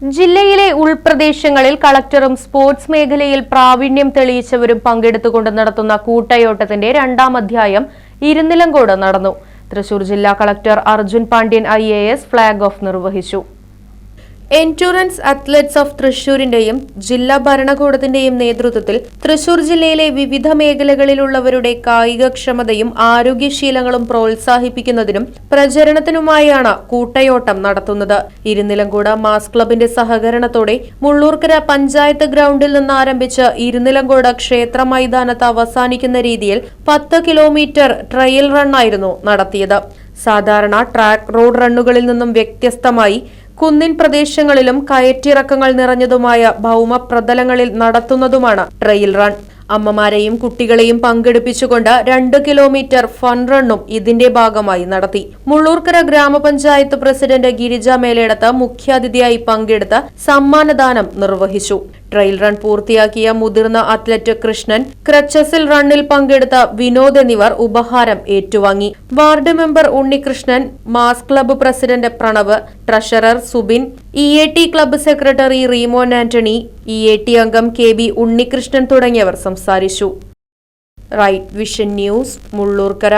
ജില്ലയിലെ ഉൾപ്രദേശങ്ങളിൽ കളക്ടറും സ്പോർട്സ് മേഖലയിൽ പ്രാവീണ്യം തെളിയിച്ചവരും പങ്കെടുത്തുകൊണ്ട് നടത്തുന്ന കൂട്ടയോട്ടത്തിന്റെ രണ്ടാം അധ്യായം ഇരുന്നിലങ്കോട് നടന്നു. തൃശൂർ ജില്ലാ collector Arjun Pandian I flag off നിർവഹിച്ചു. എൻഡ്യൂറൻസ് അത്ലറ്റ്സ് ഓഫ് തൃശൂരിന്റെയും ജില്ലാ ഭരണകൂടത്തിന്റെയും നേതൃത്വത്തിൽ തൃശൂർ ജില്ലയിലെ വിവിധ മേഖലകളിലുള്ളവരുടെ കായികക്ഷമതയും ആരോഗ്യശീലങ്ങളും പ്രോത്സാഹിപ്പിക്കുന്നതിനും പ്രചരണത്തിനുമായാണ് കൂട്ടയോട്ടം നടത്തുന്നത്. ഇരുനിലങ്കോട് മാസ് ക്ലബിന്റെ സഹകരണത്തോടെ മുള്ളൂർക്കര പഞ്ചായത്ത് ഗ്രൗണ്ടിൽ നിന്ന് ആരംഭിച്ച് ഇരുനിലങ്കോട് ക്ഷേത്ര മൈതാനത്ത് അവസാനിക്കുന്ന രീതിയിൽ പത്ത് കിലോമീറ്റർ ട്രയൽ റണ്ണായിരുന്നു നടത്തിയത്. സാധാരണ ട്രാക്ക് റോഡ് റണ്ണുകളിൽ നിന്നും വ്യത്യസ്തമായി കുന്നിൻ പ്രദേശങ്ങളിലും കയറ്റിറക്കങ്ങൾ നിറഞ്ഞതുമായ ഭൗമപ്രതലങ്ങളിൽ നടത്തുന്നതുമാണ് ട്രെയിൽ റൺ. അമ്മമാരെയും കുട്ടികളെയും പങ്കെടുപ്പിച്ചുകൊണ്ട് രണ്ട് കിലോമീറ്റർ ഫൺ റണ്ണും ഇതിന്റെ ഭാഗമായി നടത്തി. മുള്ളൂർക്കര ഗ്രാമപഞ്ചായത്ത് പ്രസിഡന്റ് ഗിരിജ മേലേടത്ത് മുഖ്യാതിഥിയായി പങ്കെടുത്ത് സമ്മാനദാനം നിർവഹിച്ചു. ട്രയൽ റൺ പൂർത്തിയാക്കിയ മുതിർന്ന അത്ലറ്റ് കൃഷ്ണൻ ക്രച്ചസിൽ റണ്ണിൽ പങ്കെടുത്ത വിനോദ് എന്നിവർ ഉപഹാരം ഏറ്റുവാങ്ങി. Ward member Unnikrishnan mass club president Pranav treasurer Subin E A T club secretary Remon Antony E A T അംഗം കെ ബി ഉണ്ണികൃഷ്ണൻ തുടങ്ങിയവർ സംസാരിച്ചു. Right vision news Mullurkara.